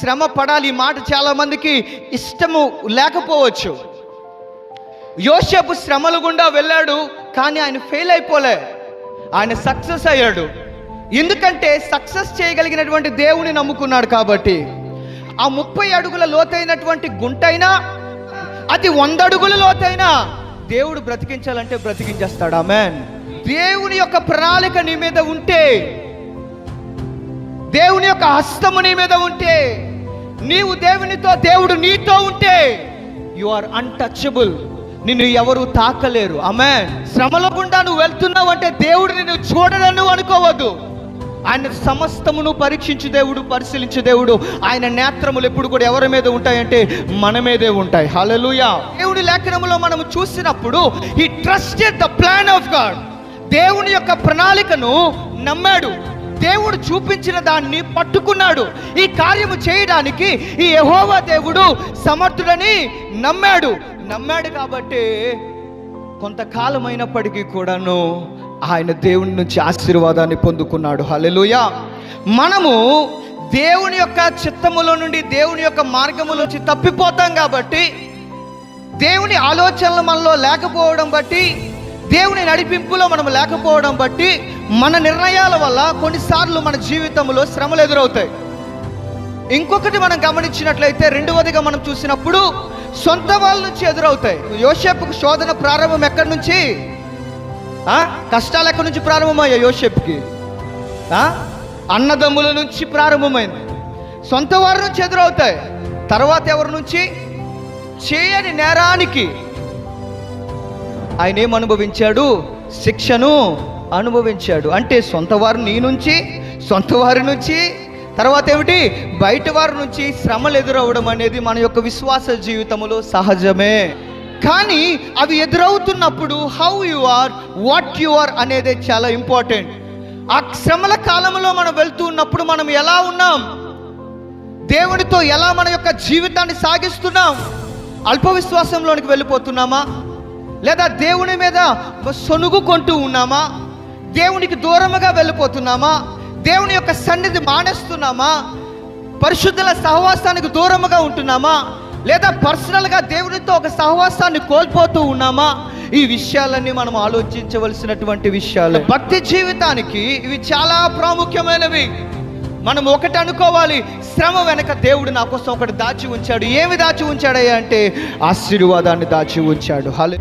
శ్రమ పడాలి ఈ మాట చాలా మందికి ఇష్టము లేకపోవచ్చు. యోసేపు శ్రమల గుండా వెళ్ళాడు కానీ ఆయన ఫెయిల్ అయిపోలే. ఆయన సక్సెస్ అయ్యాడు. ఎందుకంటే సక్సెస్ చేయగలిగినటువంటి దేవుని నమ్ముకున్నాడు కాబట్టి. ఆ ముప్పై అడుగుల లోతైనటువంటి గుంటైనా అది వంద అడుగుల లోతైనా దేవుడు బ్రతికించాలంటే బ్రతికించేస్తాడు. ఆమెన్ దేవుని యొక్క ప్రణాళిక నీ మీద ఉంటే దేవుని యొక్క హస్తము నీ మీద ఉంటే నీవు దేవునితో దేవుడు నీతో ఉంటే యు ఆర్ అన్టచబుల్ నిన్ను ఎవరు తాకలేరు. ఆమె శ్రమల గుండా నువ్వు వెళ్తున్నావు అంటే దేవుడు నిన్ను చూడడని అనుకోవద్దు. ఆయన సమస్తమును పరీక్షించు దేవుడు పరిశీలించు దేవుడు. ఆయన నేత్రములు ఎప్పుడు కూడా ఎవరి మీద ఉంటాయంటే మన మీదే ఉంటాయి. హలలుయా దేవుడి లేఖనములో మనం చూసినప్పుడు ఈ trusted the plan of God దేవుని యొక్క ప్రణాళికను నమ్మాడు. దేవుడు చూపించిన దాన్ని పట్టుకున్నాడు. ఈ కార్యము చేయడానికి ఈ యెహోవా దేవుడు సమర్థుడని నమ్మాడు. నమ్మాడు కాబట్టి కొంతకాలం అయినప్పటికీ కూడాను ఆయన దేవుని నుంచి ఆశీర్వాదాన్ని పొందుకున్నాడు. హలెలుయ మనము దేవుని యొక్క చిత్తములో నుండి దేవుని యొక్క మార్గములో నుంచి తప్పిపోతాం కాబట్టి దేవుని ఆలోచనలు మనలో లేకపోవడం బట్టి దేవుని నడిపింపులో మనం లేకపోవడం బట్టి మన నిర్ణయాల వల్ల కొన్నిసార్లు మన జీవితంలో శ్రమలు ఎదురవుతాయి. ఇంకొకటి మనం గమనించినట్లయితే రెండవదిగా మనం చూసినప్పుడు సొంత వాళ్ళ నుంచి ఎదురవుతాయి. యోషేపుకు శోధన ప్రారంభం ఎక్కడి నుంచి? కష్టాలు ఎక్కడి నుంచి ప్రారంభమయ్యాయి యోషేపుకి అన్నదమ్ముల నుంచి ప్రారంభమైంది. సొంత వారి నుంచి ఎదురవుతాయి. తర్వాత ఎవరి నుంచి? చేయని నేరానికి. ఆయన ఏం అనుభవించాడు? శిక్షను అనుభవించాడు. అంటే సొంత వారు నీ నుంచి సొంత వారి నుంచి. తర్వాత ఏమిటి? బయట వారి నుంచి శ్రమలు ఎదురవడం అనేది మన యొక్క విశ్వాస జీవితంలో సహజమే. కానీ అవి ఎదురవుతున్నప్పుడు how you are what you are అనేది చాలా ఇంపార్టెంట్ ఆ శ్రమల కాలంలో మనం వెళ్తూ ఉన్నప్పుడు మనం ఎలా ఉన్నాం? దేవునితో ఎలా మన యొక్క జీవితాన్ని సాగిస్తున్నాం? అల్ప విశ్వాసంలోనికి వెళ్ళిపోతున్నామా? లేదా దేవుని మీద సొనుగు కొంటూ ఉన్నామా? దేవునికి దూరముగా వెళ్ళిపోతున్నామా? దేవుని యొక్క సన్నిధి మానేస్తున్నామా? పరిశుద్ధుల సహవాసానికి దూరముగా ఉంటున్నామా? లేదా పర్సనల్గా దేవునితో ఒక సహవాసాన్ని కోల్పోతూ ఉన్నామా? ఈ విషయాలన్నీ మనం ఆలోచించవలసినటువంటి విషయాలు. భక్తి జీవితానికి ఇవి చాలా ప్రాముఖ్యమైనవి. మనం ఒకటి అనుకోవాలి శ్రమ వెనక దేవుడు నా కోసం ఒకటి దాచి ఉంచాడు. ఏమి దాచి ఉంచాడయ్యా అంటే ఆశీర్వాదాన్ని దాచి ఉంచాడు. హలో